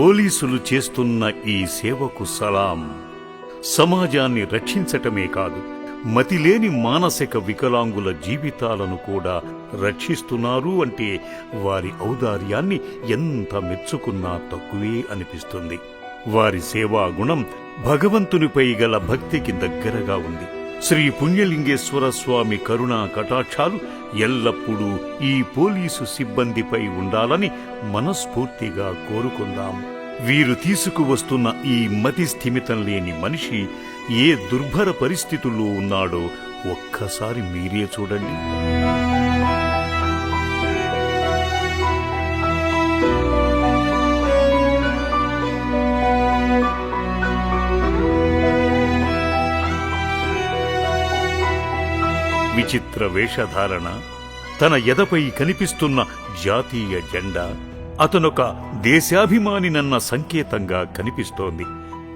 పోలీసులు చేస్తున్న ఈ సేవకు సలాం. సమాజాన్ని రక్షించటమే కాదు మతిలేని మానసిక వికలాంగుల జీవితాలను కూడా రక్షిస్తున్నారు అంటే వారి ఔదార్యాన్ని ఎంత మెచ్చుకున్నా తక్కువే అనిపిస్తుంది. వారి సేవా గుణం భగవంతునిపై గల భక్తికి దగ్గరగా ఉంది. శ్రీ పుణ్యలింగేశ్వర స్వామి కరుణా కటాక్షాలు ఎల్లప్పుడూ ఈ పోలీసు సిబ్బందిపై ఉండాలని మనస్ఫూర్తిగా కోరుకుందాం. వీరు తీసుకువస్తున్న ఈ మతి స్థిమితం లేని మనిషి ఏ దుర్భర పరిస్థితుల్లో ఉన్నాడో ఒక్కసారి మీరే చూడండి. విచిత్ర వేషధారణ తన ఎదపై కనిపిస్తున్న జాతీయ జెండా అతనొక దేశాభిమానినన్న సంకేతంగా కనిపిస్తోంది.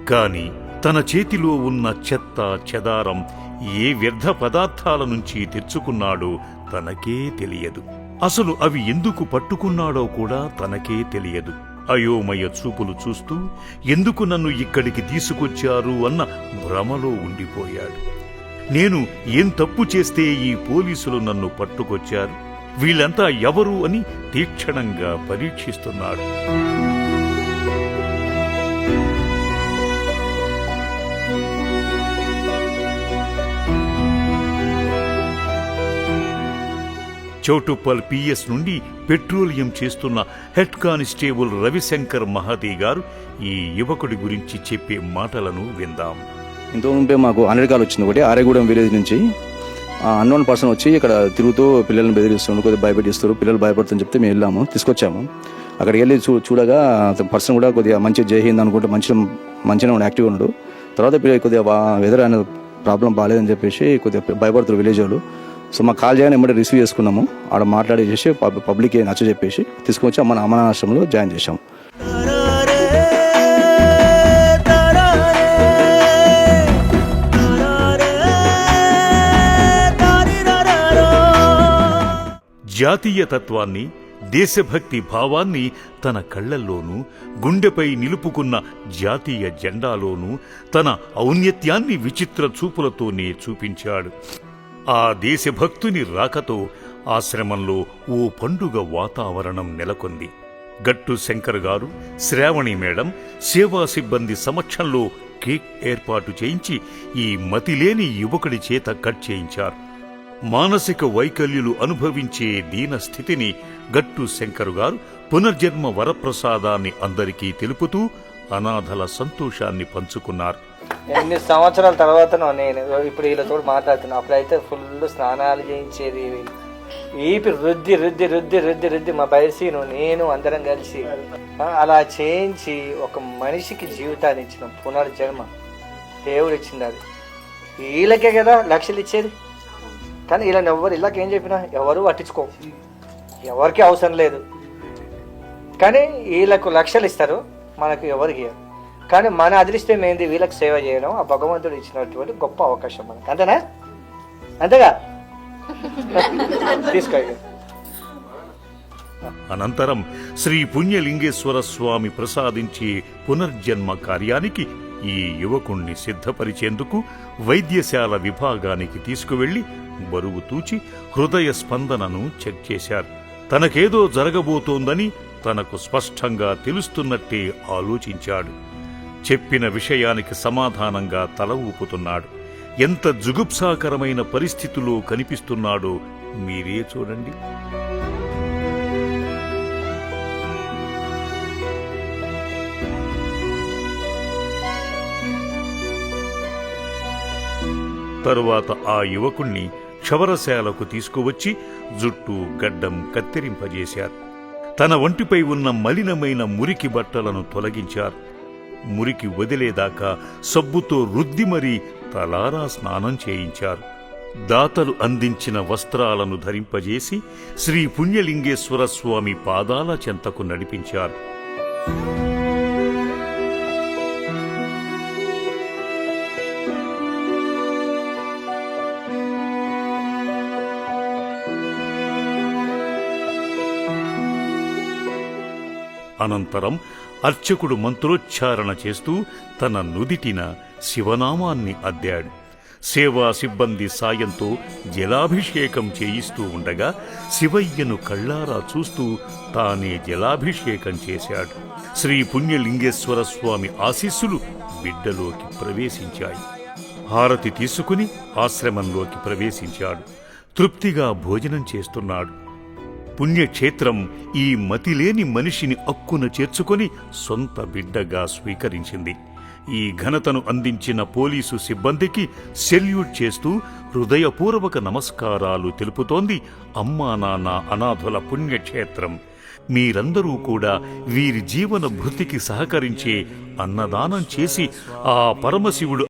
కాని తన చేతిలో ఉన్న చెత్త చెదారం ఏ వ్యర్థ పదార్థాల నుంచి తెచ్చుకున్నాడో తనకే తెలియదు. అసలు అవి ఎందుకు పట్టుకున్నాడో కూడా తనకే తెలియదు. అయోమయ చూపులు చూస్తూ ఎందుకు నన్ను ఇక్కడికి తీసుకొచ్చారు? అన్న భ్రమలో ఉండిపోయాడు. నేను ఏం తప్పు చేస్తే ఈ పోలీసులు నన్ను పట్టుకొచ్చారు? వీళ్ళంతా ఎవరు అని తీక్షణంగా పరీక్షిస్తున్నాడు చౌటుప్పల్ పిఎస్ నుండి పెట్రోలియం చేస్తున్న హెడ్ కానిస్టేబుల్ రవిశంకర్ మహాదే గారు ఈ యువకుడి గురించి చెప్పే మాటలను విందాం. ఇంతకుముందే మాకు అనేకాలు వచ్చింది ఒకటి ఆరేగూడెం విలేజ్ నుంచి అన్నోన్ పర్సన్ వచ్చి ఇక్కడ తిరుగుతూ పిల్లల్ని బెదిరిస్తున్నారు కొద్దిగా భయపెట్టిస్తారు పిల్లలు భయపడుతుందని చెప్తే మేము వెళ్ళాము తీసుకొచ్చాము. అక్కడికి వెళ్ళి చూ చూడగా పర్సన్ కూడా కొద్దిగా మంచి జైహింద్ అనుకుంటే మంచిగా మంచిగా ఉన్నాడు యాక్టివ్గా ఉన్నాడు తర్వాత కొద్దిగా వెదర్ అనే ప్రాబ్లం బాగాలేదని చెప్పేసి కొద్దిగా భయపడుతారు విలేజ్ వాళ్ళు. సో మాకు కాల్ చేయగానే ఎమ్మటే రిసీవ్ చేసుకున్నాము. ఆడ మాట్లాడేసేసి పబ్లిక్ నచ్చ చెప్పేసి తీసుకొచ్చి అమ్మ అమ్మ జాయిన్ చేశాము. జాతీయ తత్వాన్ని దేశభక్తి భావాన్ని తన కళ్ళల్లోనూ గుండెపై నిలుపుకున్న జాతీయ జెండాలోనూ తన ఔన్నత్యాన్ని విచిత్ర చూపులతోనే చూపించాడు. ఆ దేశభక్తుని రాకతో ఆశ్రమంలో ఓ పండుగ వాతావరణం నెలకొంది. గట్టు శంకర్ గారు శ్రావణి మేడం సేవా సిబ్బంది సమక్షంలో కేక్ ఏర్పాటు చేయించి ఈ మతిలేని యువకుడి చేత కట్ చేయించారు. మానసిక వైకల్యులు అనుభవించే దీన స్థితిని గట్టు శంకరు గారు పునర్జన్మ వరప్రసాదాన్ని అందరికీ తెలుపుతూ అనాథల సంతోషాన్ని పంచుకున్నారు. ఎన్ని సంవత్సరాల తర్వాత నేను ఇప్పుడు వీళ్ళతో మాట్లాడుతున్నా. అప్పుడైతే ఫుల్ స్నానాలు చేయించేది ఈపి రుద్ది రుద్ది రుద్ది రుద్ది రుద్ది మా బయసీను నేను అందరం కలిసి అలా చేయించి ఒక మనిషికి జీవితాన్ని ఇచ్చిన పునర్జన్మ దేవుడు ఇచ్చింది అది వీళ్ళకే కదా లక్షలు ఇచ్చేది. కానీ ఇలా ఎవరు ఇలాగ ఏం చెప్పినా ఎవరు పట్టించుకో. ఎవరికి అవసరం లేదు. కానీ వీళ్ళకు లక్షలు ఇస్తారు మనకు ఎవరికి కానీ మన అదృష్టం ఏంది? వీళ్ళకి సేవ చేయడం ఆ భగవంతుడు ఇచ్చినటువంటి గొప్ప అవకాశం మనకు. అంతేనా? అంతేగా? తీసుకో అనంతరం శ్రీ పుణ్యలింగేశ్వర స్వామి ప్రసాదించే పునర్జన్మ కార్యానికి ఈ యువకుణ్ణి సిద్ధపరిచేందుకు వైద్యశాల విభాగానికి తీసుకువెళ్ళి బరువు తూచి హృదయ స్పందనను చెక్ చేశారు. తనకేదో జరగబోతోందని తనకు స్పష్టంగా తెలుస్తున్నట్టే ఆలోచించాడు. చెప్పిన విషయానికి సమాధానంగా తల ఊపుతున్నాడు. ఎంత జుగుప్సాకరమైన పరిస్థితిలో కనిపిస్తున్నాడో మీరే చూడండి. తరువాత ఆ యువకుణ్ణి క్షవరశాలకు తీసుకువచ్చి జుట్టు గడ్డం కత్తిరింపజేశారు. తన ఒంటిపై ఉన్న మలినమైన మురికి బట్టలను తొలగించారు. మురికి వదిలేదాకా సబ్బుతో రుద్ది మరీ తలారా స్నానం చేయించారు. దాతలు అందించిన వస్త్రాలను ధరింపజేసి శ్రీ పుణ్యలింగేశ్వర స్వామి పాదాల చెంతకు నడిపించారు. అనంతరం అర్చకుడు మంత్రోచ్చారణ చేస్తూ తన నుదిటిన శివనామాన్ని అద్దాడు. సేవా సిబ్బంది సాయంతో జలాభిషేకం చేయిస్తూ ఉండగా శివయ్యను కళ్ళారా చూస్తూ తానే జలాభిషేకం చేశాడు. శ్రీ పుణ్యలింగేశ్వర స్వామి ఆశీస్సులు బిడ్డలోకి ప్రవేశించాయి. హారతి తీసుకుని ఆశ్రమంలోకి ప్రవేశించాడు. తృప్తిగా భోజనం చేస్తున్నాడు. పుణ్యక్షేత్రం ఈ మతిలేని మనిషిని అక్కున చేర్చుకొని సొంత బిడ్డగా స్వీకరించింది. ఈ ఘనతను అందించిన పోలీసు సిబ్బందికి సెల్యూట్ చేస్తూ హృదయపూర్వక నమస్కారాలు తెలుపుతోంది అమ్మా నాన్న అనాథుల పుణ్యక్షేత్రం. మీరందరూ కూడా వీరి జీవన భృతికి సహకరించే అన్నదానం చేసి ఆ పరమశివుడు